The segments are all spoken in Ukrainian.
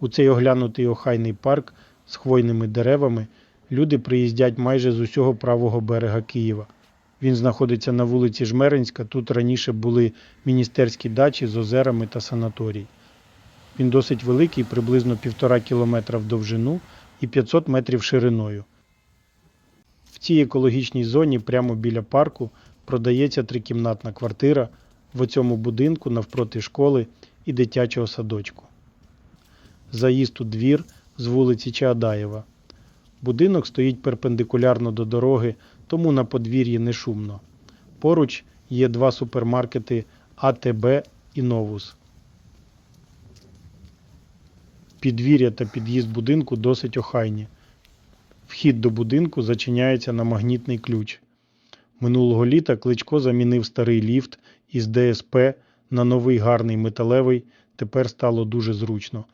У цей оглянутий охайний парк з хвойними деревами люди приїздять майже з усього правого берега Києва. Він знаходиться на вулиці Жмеринська. Тут раніше були міністерські дачі з озерами та санаторій. Він досить великий, приблизно півтора кілометра в довжину і 500 метрів шириною. В цій екологічній зоні прямо біля парку продається трикімнатна квартира в цьому будинку навпроти школи і дитячого садочку. Заїзд у двір з вулиці Чаадаєва. Будинок стоїть перпендикулярно до дороги, тому на подвір'ї не шумно. Поруч є два супермаркети АТБ і Новус. Підвір'я та під'їзд будинку досить охайні. Вхід до будинку зачиняється на магнітний ключ. Минулого літа Кличко замінив старий ліфт із ДСП на новий гарний металевий, тепер стало дуже зручно.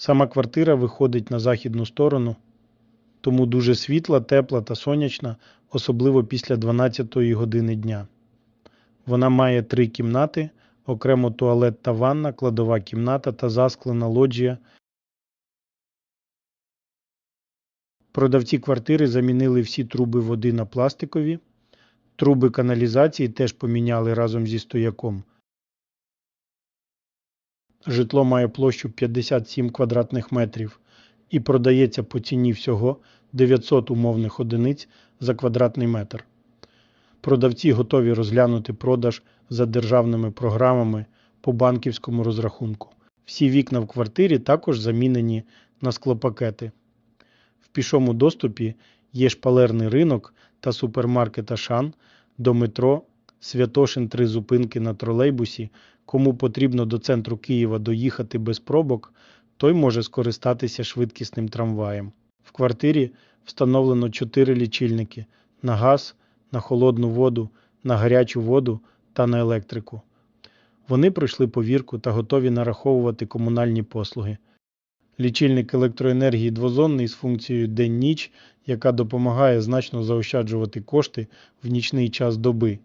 Сама квартира виходить на західну сторону, тому дуже світла, тепла та сонячна, особливо після 12-ї години дня. Вона має три кімнати, окремо туалет та ванна, кладова кімната та засклена лоджія. Продавці квартири замінили всі труби води на пластикові. Труби каналізації теж поміняли разом зі стояком. Житло має площу 57 квадратних метрів і продається по ціні всього 900 умовних одиниць за квадратний метр. Продавці готові розглянути продаж за державними програмами по банківському розрахунку. Всі вікна в квартирі також замінені на склопакети. В пішому доступі є шпалерний ринок та супермаркет Ашан до метро Святошин три зупинки на тролейбусі. Кому потрібно до центру Києва доїхати без пробок, той може скористатися швидкісним трамваєм. В квартирі встановлено 4 лічильники на газ, на холодну воду, на гарячу воду та на електрику. Вони пройшли повірку та готові нараховувати комунальні послуги. Лічильник електроенергії двозонний з функцією день-ніч, яка допомагає значно заощаджувати кошти в нічний час доби.